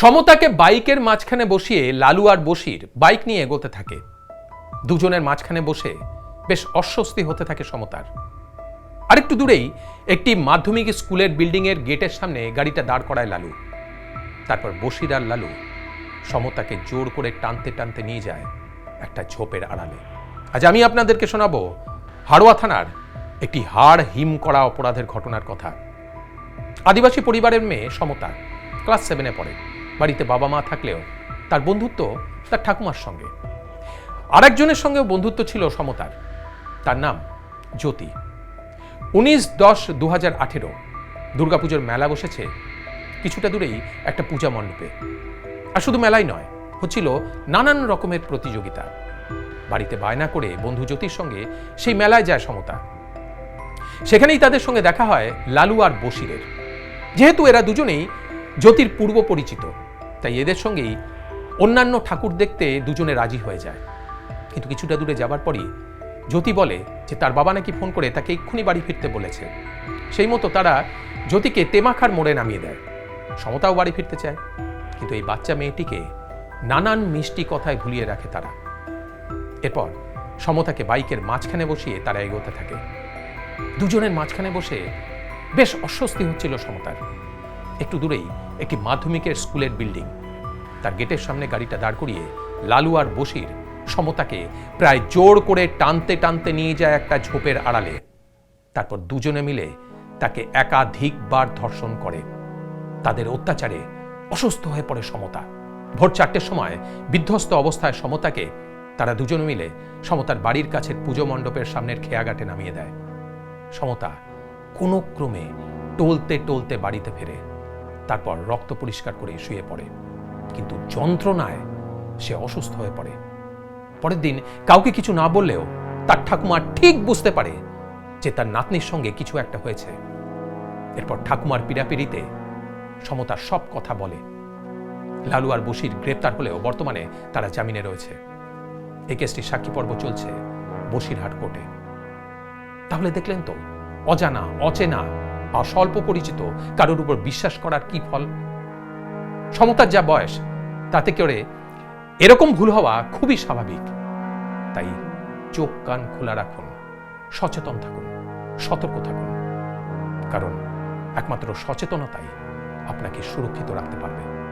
সমতাকে বাইকের মাঝখানে বসিয়ে লালু আর বসির বাইক নিয়ে এগোতে থাকে। দুজনের মাঝখানে বসে বেশ অস্বস্তি হতে থাকে সমতার। আরেকটু দূরেই একটি মাধ্যমিক স্কুলের বিল্ডিংয়ের গেটের সামনে গাড়িটা দাঁড় করায় লালু। তারপর বসির আর লালু সমতাকে জোর করে টানতে টানতে নিয়ে যায় একটা ঝোপের আড়ালে। আজ আমি আপনাদেরকে শোনাবো হাড়োয়া থানার একটি হাড় হিম করা অপরাধের ঘটনার কথা। আদিবাসী পরিবারের মেয়ে সমতা, ক্লাস সেভেনে পড়ে। বাড়িতে বাবা মা থাকলেও তার বন্ধুত্ব তার ঠাকুমার সঙ্গে। আরেকজনের সঙ্গেও বন্ধুত্ব ছিল সমতার। তার নাম জ্যোতি। উনিশ দশ দু হাজার আঠেরো দুর্গাপুজোর মেলা বসেছে কিছুটা দূরেই একটা পূজা মণ্ডপে। আর শুধু মেলাই নয়, হচ্ছিল নানান রকমের প্রতিযোগিতা। বাড়িতে বায়না করে বন্ধু জ্যোতির সঙ্গে সেই মেলায় যায় সমতা। সেখানেই তাদের সঙ্গে দেখা হয় লালু আর বসিরের যেহেতু এরা দুজনেই জ্যোতির পূর্ব পরিচিত তাই এদের সঙ্গেই অন্যান্য ঠাকুর দেখতে দুজনে রাজি হয়ে যায়। কিন্তু কিছুটা দূরে যাবার পরই জ্যোতি বলে যে তার বাবা নাকি ফোন করে তাকে এক্ষুনি বাড়ি ফিরতে বলেছে। সেই মতো তারা জ্যোতিকে তেমাখার মোড়ে নামিয়ে দেয়। সমতাও বাড়ি ফিরতে চায়। কিন্তু এই বাচ্চা মেয়েটিকে নানান মিষ্টি কথায় ভুলিয়ে রাখে তারা। এরপর সমতাকে বাইকের মাঝখানে বসিয়ে তারা এগোতে থাকে। দুজনের মাঝখানে বসে বেশ অস্বস্তি হচ্ছিল সমতার। একটু দূরেই একটি মাধ্যমিকের স্কুলের বিল্ডিং। তার গেটের সামনে গাড়িটা দাঁড় করিয়ে লালু আর বসির সমতাকে প্রায় জোর করে টানতে টানতে নিয়ে যায় একটা ঝোপের আড়ালে। তারপর দুজনে মিলে তাকে একাধিকবার ধর্ষণ করে। তাদের অত্যাচারে অসুস্থ হয়ে পড়ে সমতা। ভোর চারটের সময় বিধ্বস্ত অবস্থায় সমতাকে তারা দুজনে মিলে সমতার বাড়ির কাছের পুজো মণ্ডপের সামনের খেয়াঘাটে নামিয়ে দেয়। সমতা কোনো ক্রমে টলতে টলতে বাড়িতে ফেরে। তারপর রক্ত পরিষ্কার করে শুয়ে পড়ে। কিন্তু যন্ত্রণায় সে অসুস্থ হয়ে পড়ে। পরের দিন কাউকে কিছু না বললেও তার ঠাকুমা ঠিক বুঝতে পারে যে তার নাতনির সঙ্গে কিছু একটা হয়েছে। এরপর ঠাকুমার পীড়াপিড়িতে সমতার সব কথা বলে। লালু আর বসির গ্রেপ্তার হলেও বর্তমানে তারা জামিনে রয়েছে। এই কেসটির সাক্ষী পর্ব চলছে বসিরহাট কোর্টে। তাহলে দেখলেন তো, অজানা, অচেনা স্বল্প পরিচিত, কারোর উপর বিশ্বাস করার কি ফল? সমতার যা বয়স, তাতে করে এরকম ভুল হওয়া খুবই স্বাভাবিক। তাই চোখ কান খোলা রাখুন, সচেতন থাকুন, সতর্ক থাকুন। কারণ একমাত্র সচেতনতাই আপনাকে সুরক্ষিত রাখতে পারবে।